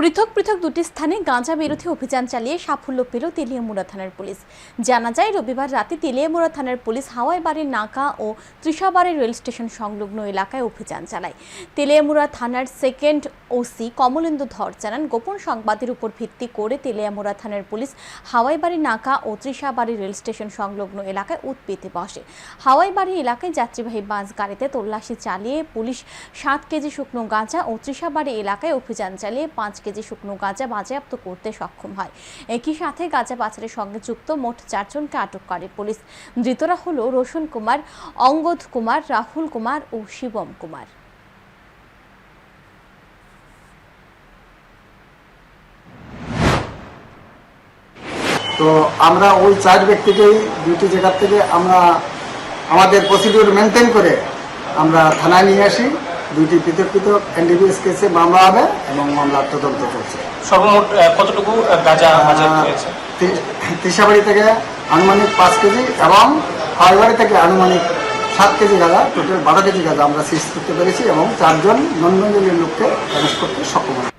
পৃথক পৃথক দুটি স্থানে গাঁজা বিরোধী অভিযান চালিয়ে সাফল্য পেল তেলিয়ামুড়া থানার পুলিশ। জানা যায়, রবিবার রাতে তেলিয়ামুড়া থানার পুলিশ হাওয়াই বাড়ির নাকা ও ত্রিশাবাড়ি রেল স্টেশন সংলগ্ন এলাকায় অভিযান চালায়। তেলিয়ামুড়া থানার সেকেন্ড ওসি কমলেন্দু ধর জানান, গোপন সংবাদের উপর ভিত্তি করে তেলিয়ামুড়া থানার পুলিশ হাওয়াইবাড়ি নাকা ও ত্রিশাবাড়ি রেল স্টেশন সংলগ্ন এলাকায় উৎপেতে বসে। হাওয়াইবাড়ি এলাকায় যাত্রীবাহী বাস গাড়িতে তল্লাশি চালিয়ে পুলিশ সাত কেজি শুকনো গাঁজা ও ত্রিশাবাড়ি এলাকায় অভিযান চালিয়ে পাঁচ কেজি শুকনো গাঁজা বাজেয়াপ্ত করতে সক্ষম হয়। একই সাথে গাঁজা পাচারের সঙ্গে যুক্ত মোট চারজনকে আটক করে পুলিশ। ধৃতরা হল রোশন কুমার, অঙ্গদ কুমার, রাহুল কুমার ও শিবম কুমার। তো আমরা ওই চার ব্যক্তিকেই দুইটি জায়গার থেকে আমরা আমাদের প্রসিডিউর মেনটেন করে আমরা থানায় নিয়ে আসি। দুইটি পৃথক পৃথক এনডিবিএস কেসে মামলা হবে এবং মামলার তদন্ত চলছে। সর্বমোট কতটুকু গাঁজা হয়েছে তিসাবাড়ি থেকে আনুমানিক পাঁচ কেজি এবং হাওড়াবাড়ি থেকে আনুমানিক সাত কেজি গাঁজা টোটাল বারো কেজি গাঁজা আমরা সিজ করতে পেরেছি এবং চারজন নন্দনজনের লোককে অ্যারেস্ট করতে সক্ষম